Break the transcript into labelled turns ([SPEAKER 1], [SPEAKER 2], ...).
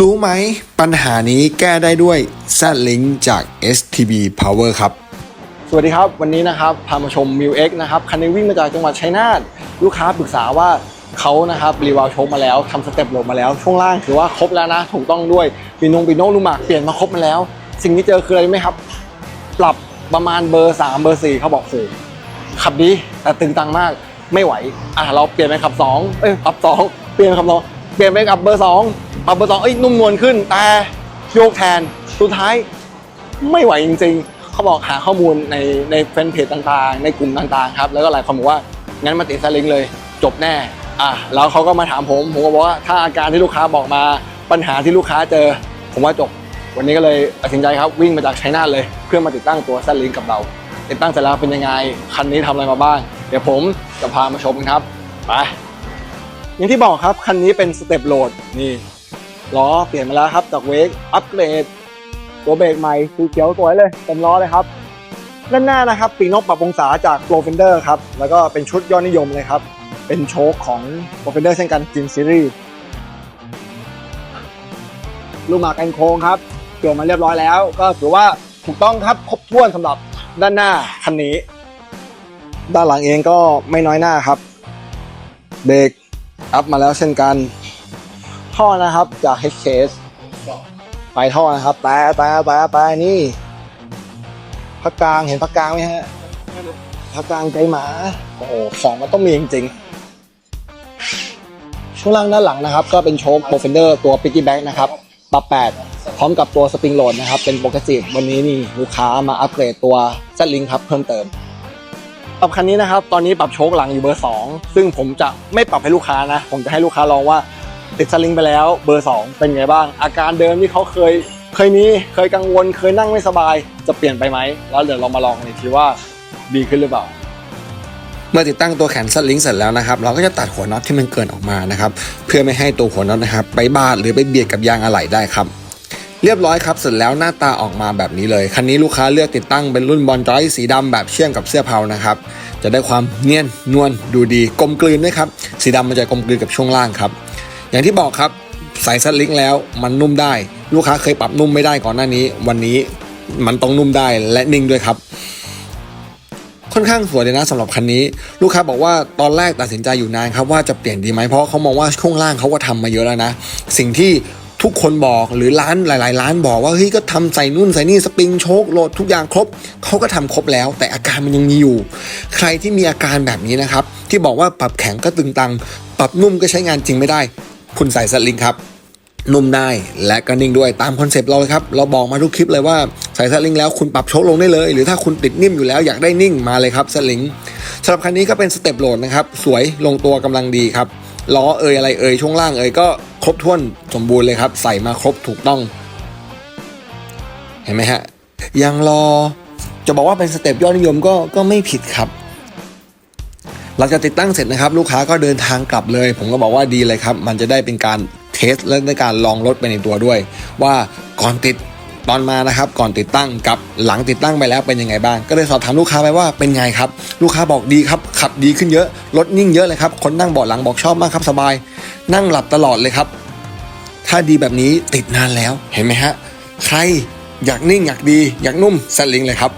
[SPEAKER 1] รู้ไหมปัญหานี้แก้ได้ด้วย z l i n k จาก STB Power ครับ
[SPEAKER 2] สวัสดีครับ วันนี้นะครับพามาชม m ิว X นะครับ คันนี้วิ่งมาจากจังหวัดชัยนาทลูกค้าปรึกษาว่าเขานะครับรีวาลโชคมาแล้วทำสเต็ปโหลดมาแล้ว ช่วงล่างถือว่าครบแล้วนะ ถูกต้องด้วยปีนงปีโนลูมากเปลี่ยนมาครบมาแล้ว สิ่งที่เจอคืออะไรไหมครับ ปรับประมาณเบอร์ 3 เบอร์ 4เขาบอกโหขับดีแต่ตึงตังมากไม่ไหวอะเราเปลี่ยนเป็นขับ2เอ้ยขับ 2 เปลี่ยนเป็นขับสองเปลี่ยนเป็นขับเบอร์ 2 ปรับเบอร์2เอ้ยนุ่มนวลขึ้น แต่โยกแทนสุดท้ายไม่ไหวจริง ๆ เขาบอกหาข้อมูลในในแฟนเพจต่างๆ ในกลุ่มต่างๆครับ แล้วก็หลายคนบอกว่างั้นมาติดสลิงเลย จบแน่อะแล้วเขาก็มาถามผมผมก็บอกว่าถ้าอาการที่ลูกค้าบอกมาปัญหาที่ลูกค้าเจอ ผมว่าจบ วันนี้ก็เลยตัดสินใจครับวิ่งมาจากชัยนาเลย เพื่อมาติดตั้งตัวสลิงกับเรา ติดตั้งเสร็จแล้วเป็นยังไงคันนี้ทำอะไรมาบ้าง เดี๋ยวผมจะพามาชมครับไปอย่างที่บอกครับคันนี้เป็นสเต็ปโหลดนี่ ล้อเปลี่ยนมาแล้วครับจากเวกอัปเกรดตัวเบรกใหม่สีเขียวสวยเลยเต็มล้อเลยครับด้านหน้านะครับปีนกปรับองศาจาก Pro Fender ครับแล้วก็เป็นชุดยอดนิยมเลยครับ เป็นโชคของ Pro Fender เช่นกันจินซีรีส์ลูกหมากกันโค้งครับเปลี่ยนมาเรียบร้อยแล้ว ก็ถือว่าถูกต้องครับครบถ้วนสำหรับด้านหน้าคันนี้ ด้านหลังเองก็ไม่น้อยหน้าครับ เบรกอัพมาแล้วเช่นกัน ท่อนะครับจาก HKS ปลายท่อนะครับแต่แต่แต่แต่นี่พักกลางเห็นพักกลางไหมฮะพักกลางใจหมาโอ้โหของมันต้องมีจริงๆช่วงล่างด้านหลังนะครับ ก็เป็นโชคโปรเฟนเดอร์ตัวปิกกี้แบ็กนะครับปรับ8พร้อมกับตัวสปริงโหลดนะครับ เป็นโปรเกรสซีฟวันนี้นี่ลูกค้ามาอัปเกรดตัวเซตลิงครับเพิ่มเติมปรับคันนี้นะครับ ตอนนี้ปรับโชคหลังอยู่เบอร์ 2 ซึ่งผมจะไม่ปรับให้ลูกค้านะ ผมจะให้ลูกค้าลองว่า ติดสลิงไปแล้ว เบอร์ 2 เป็นไงบ้าง อาการเดิมที่เขาเคยเคยมีเคยกังวล เคยนั่งไม่สบาย จะเปลี่ยนไปไหม แล้วเดี๋ยวเรามาลองกันอีกทีว่าดีขึ้นหรือเปล่า
[SPEAKER 1] เมื่อติดตั้งตัวแขนสลิงเสร็จแล้วนะครับ เราก็จะตัดหัวน็อตที่มันเกินออกมานะครับ เพื่อไม่ให้ตัวหัวน็อตนะครับ ไปบาดหรือไปเบียดกับยางอะไหล่ได้ครับ เรียบร้อยครับเสร็จแล้วหน้าตาออกมาแบบนี้เลย คันนี้ลูกค้าเลือกติดตั้งเป็นรุ่นบอลจอยสีดำแบบเชื่อมกับเสื้อเพานะครับจะได้ความเนียนนวลดูดีกลมกลืนด้วยครับสีดำมันจะกลมกลืนกับช่วงล่างครับ อย่างที่บอกครับใส่สลิงแล้วมันนุ่มได้ ลูกค้าเคยปรับนุ่มไม่ได้ก่อนหน้านี้ วันนี้มันต้องนุ่มได้และนิ่งด้วยครับ ค่อนข้างสวยเลยนะสำหรับคันนี้ ลูกค้าบอกว่าตอนแรกตัดสินใจอยู่นานครับว่าจะเปลี่ยนดีไหมเพราะเขามองว่าช่วงล่างเขาก็ทำมาเยอะแล้วนะ สิ่งที่ทุกคนบอกหรือร้านหลาย ๆ ร้านบอกว่าเฮ้ยก็ทำใส่นู่นใส่นี่สปริงโชคโหลดทุกอย่างครบเขาก็ทำครบแล้ว แต่อาการมันยังมีอยู่ ใครที่มีอาการแบบนี้นะครับ ที่บอกว่าปรับแข็งก็ตึงตัง ปรับนุ่มก็ใช้งานจริงไม่ได้ คุณใส่สลิงครับนุ่มได้และก็นิ่งด้วยตามคอนเซปต์เราเลยครับ เราบอกมาทุกคลิปเลยว่าใส่สลิงแล้วคุณปรับโชคลงได้เลย หรือถ้าคุณติดนิ่มอยู่แล้วอยากได้นิ่งมาเลยครับสลิงสำหรับคันนี้ก็เป็นสเต็ปโหลดนะครับ สวยลงตัวกำลังดีครับล้อเอ่ยอะไรเอ่ยช่วงล่างเอ่ยก็ครบถ้วนสมบูรณ์เลยครับ ใส่มาครบถูกต้อง เห็นไหมฮะยังรอจะบอกว่าเป็นสเต็ปยอดนิยมก็ก็ไม่ผิดครับ หลังจากติดตั้งเสร็จนะครับลูกค้าก็เดินทางกลับเลย ผมก็บอกว่าดีเลยครับ มันจะได้เป็นการเทสและในการลองรถไปในตัวด้วย ว่าก่อนติดตอนมานะครับก่อนติดตั้งกับหลังติดตั้งไปแล้วเป็นยังไงบ้าง ก็เลยสอบถามลูกค้าไปว่าเป็นไงครับ ลูกค้าบอกดีครับ ขับดีขึ้นเยอะรถนิ่งเยอะเลยครับ คนนั่งเบาะหลังบอกชอบมากครับสบาย นั่งหลับตลอดเลยครับ ถ้าดีแบบนี้ติดนานแล้วเห็นไหมฮะใครอยากนิ่งอยากดีอยากนุ่มสลิงเลยครับ